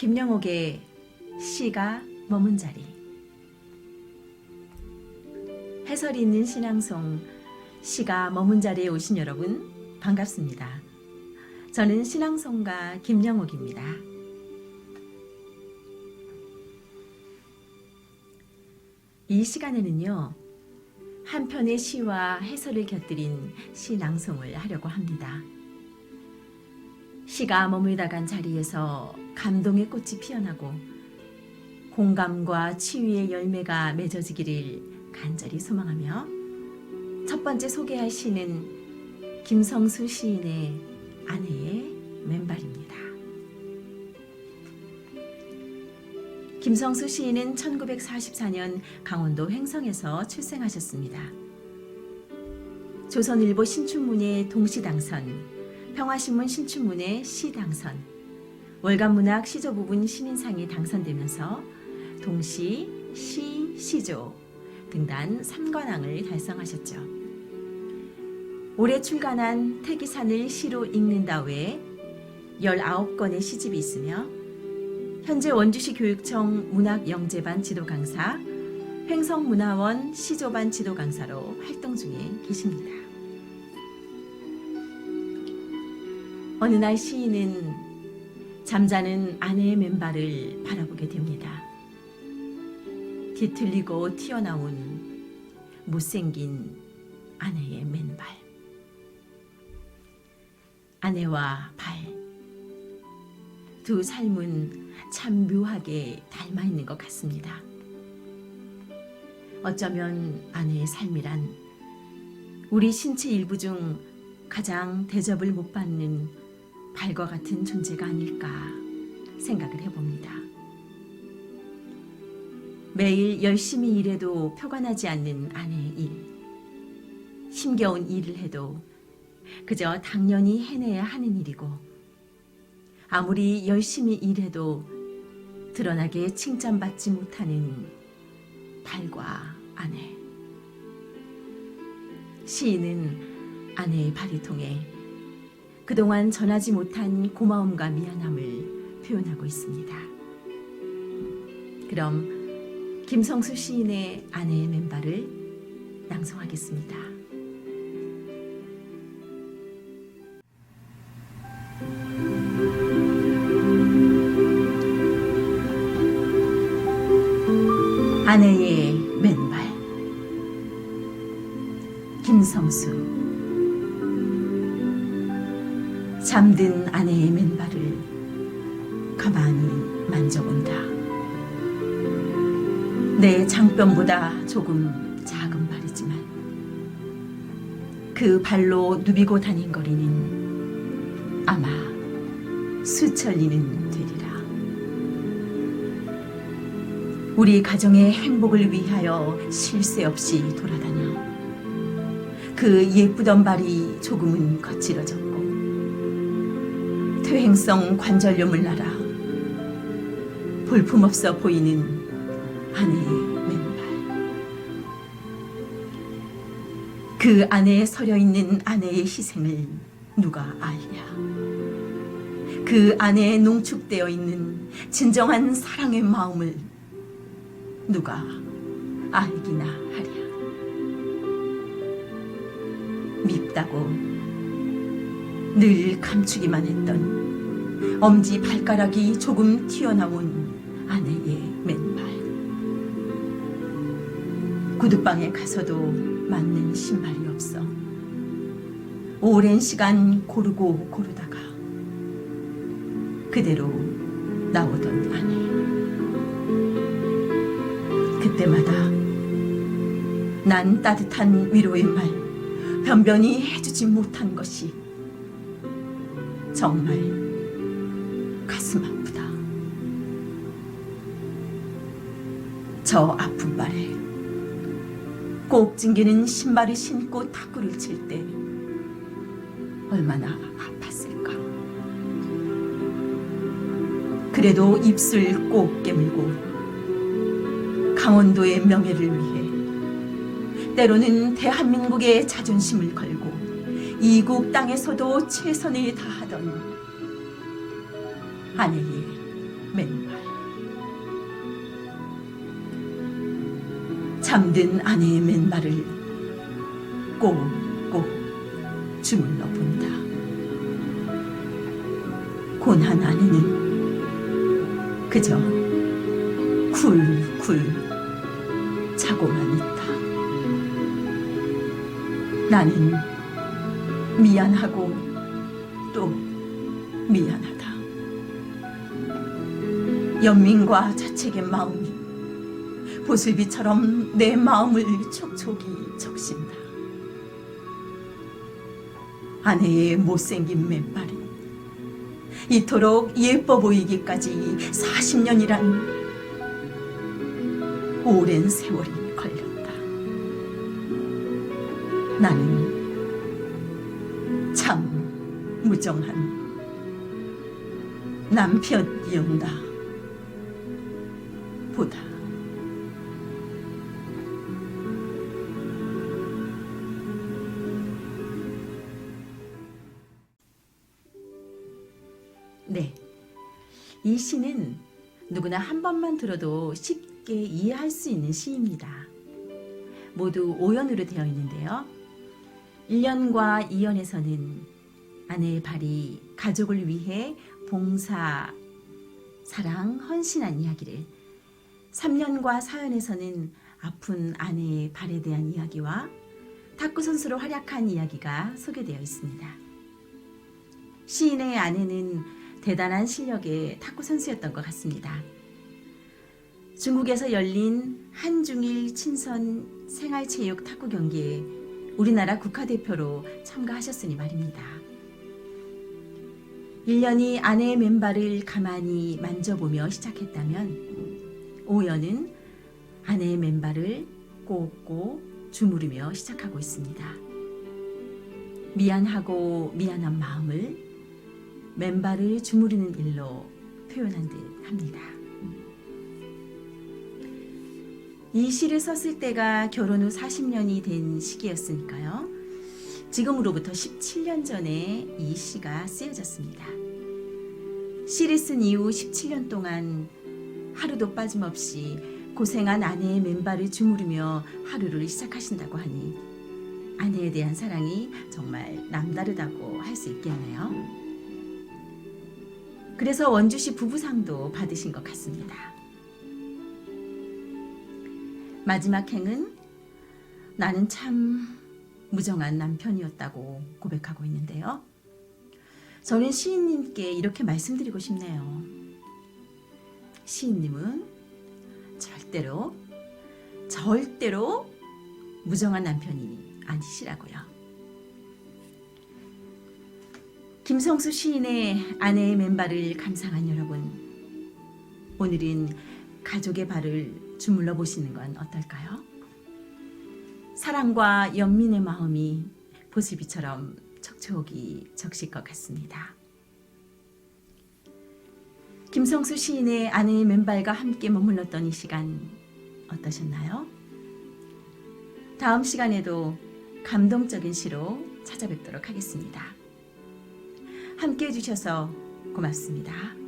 김영옥의 시가 머문 자리 해설이 있는 신앙송 시가 머문 자리에 오신 여러분 반갑습니다. 저는 신앙송가 김영옥입니다. 이 시간에는요. 한 편의 시와 해설을 곁들인 시 낭송을 하려고 합니다. 시가 머물다 간 자리에서 감동의 꽃이 피어나고 공감과 치유의 열매가 맺어지기를 간절히 소망하며 첫 번째 소개할 시는 김성수 시인의 아내의 맨발입니다. 김성수 시인은 1944년 강원도 횡성에서 출생하셨습니다. 조선일보 신춘문예 동시당선, 평화신문 신춘문예 시 당선, 월간문학 시조 부분 시민상이 당선되면서 동시, 시, 시조 등단 3관왕을 달성하셨죠. 올해 출간한 태기산을 시로 읽는다 외에 19건의 시집이 있으며 현재 원주시 교육청 문학영재반 지도강사, 횡성문화원 시조반 지도강사로 활동 중에 계십니다. 어느 날 시인은 잠자는 아내의 맨발을 바라보게 됩니다. 뒤틀리고 튀어나온 못생긴 아내의 맨발. 아내와 발. 두 삶은 참 묘하게 닮아 있는 것 같습니다. 어쩌면 아내의 삶이란 우리 신체 일부 중 가장 대접을 못 받는 발과 같은 존재가 아닐까 생각을 해봅니다. 매일 열심히 일해도 표가 나지 않는 아내의 일. 힘겨운 일을 해도 그저 당연히 해내야 하는 일이고 아무리 열심히 일해도 드러나게 칭찬받지 못하는 발과 아내. 시인은 아내의 발이 통해 그동안 전하지 못한 고마움과 미안함을 표현하고 있습니다. 그럼 김성수 시인의 아내의 맨발을 낭송하겠습니다. 아내의 맨발 김성수 잠든 아내의 맨발을 가만히 만져본다. 내 장뼈보다 조금 작은 발이지만 그 발로 누비고 다닌 거리는 아마 수천리는 되리라. 우리 가정의 행복을 위하여 쉴새 없이 돌아다녀 그 예쁘던 발이 조금은 거칠어졌고 퇴행성 관절염을 날아 볼품없어 보이는 아내의 맨발. 그 안에 서려 있는 아내의 희생을 누가 알랴? 그 안에 농축되어 있는 진정한 사랑의 마음을 누가 알기나 하랴? 밉다고 늘 감추기만 했던 엄지 발가락이 조금 튀어나온 아내의 맨발. 구두방에 가서도 맞는 신발이 없어. 오랜 시간 고르고 고르다가 그대로 나오던 아내. 그때마다 난 따뜻한 위로의 말, 변변히 해주지 못한 것이 정말 가슴 아프다. 저 아픈 발에 꼭 찡기는 신발을 신고 탁구를 칠 때 얼마나 아팠을까. 그래도 입술 꼭 깨물고 강원도의 명예를 위해 때로는 대한민국의 자존심을 걸고 이국 땅에서도 최선을 다하던 아내의 맨발 잠든 아내의 맨발을 꼭꼭 주물러 본다. 고난 아내는 그저 쿨쿨 자고만 있다. 나는 미안하고 또 미안하다. 연민과 자책의 마음이 보슬비처럼 내 마음을 촉촉이 적신다. 아내의 못생긴 맨발이 이토록 예뻐 보이기까지 40년이란 오랜 세월이 걸렸다. 나는 참 무정한 남편이었나 보다. 네. 이 시는 누구나 한 번만 들어도 쉽게 이해할 수 있는 시입니다. 모두 5연으로 되어 있는데요. 1년과 2연에서는 아내의 발이 가족을 위해 봉사, 사랑, 헌신한 이야기를 3년과 4연에서는 아픈 아내의 발에 대한 이야기와 탁구 선수로 활약한 이야기가 소개되어 있습니다. 시인의 아내는 대단한 실력의 탁구 선수였던 것 같습니다. 중국에서 열린 한중일 친선 생활체육 탁구 경기에 우리나라 국가대표로 참가하셨으니 말입니다. 1년이 아내의 맨발을 가만히 만져보며 시작했다면 5년은 아내의 맨발을 꼭꼭 주무르며 시작하고 있습니다. 미안하고 미안한 마음을 맨발을 주무르는 일로 표현한 듯 합니다. 이 시를 썼을 때가 결혼 후 40년이 된 시기였으니까요. 지금으로부터 17년 전에 이 시가 쓰여졌습니다. 시를 쓴 이후 17년 동안 하루도 빠짐없이 고생한 아내의 맨발을 주무르며 하루를 시작하신다고 하니 아내에 대한 사랑이 정말 남다르다고 할 수 있겠네요. 그래서 원주시 부부상도 받으신 것 같습니다. 마지막 행은 나는 참 무정한 남편이었다고 고백하고 있는데요. 저는 시인님께 이렇게 말씀드리고 싶네요. 시인님은 절대로, 절대로 무정한 남편이 아니시라고요. 김성수 시인의 아내의 맨발을 감상한 여러분, 오늘은 가족의 발을 주물러 보시는 건 어떨까요? 사랑과 연민의 마음이 보슬비처럼 촉촉이 적실 것 같습니다. 김성수 시인의 아내의 맨발과 함께 머물렀던 이 시간 어떠셨나요? 다음 시간에도 감동적인 시로 찾아뵙도록 하겠습니다. 함께 해주셔서 고맙습니다.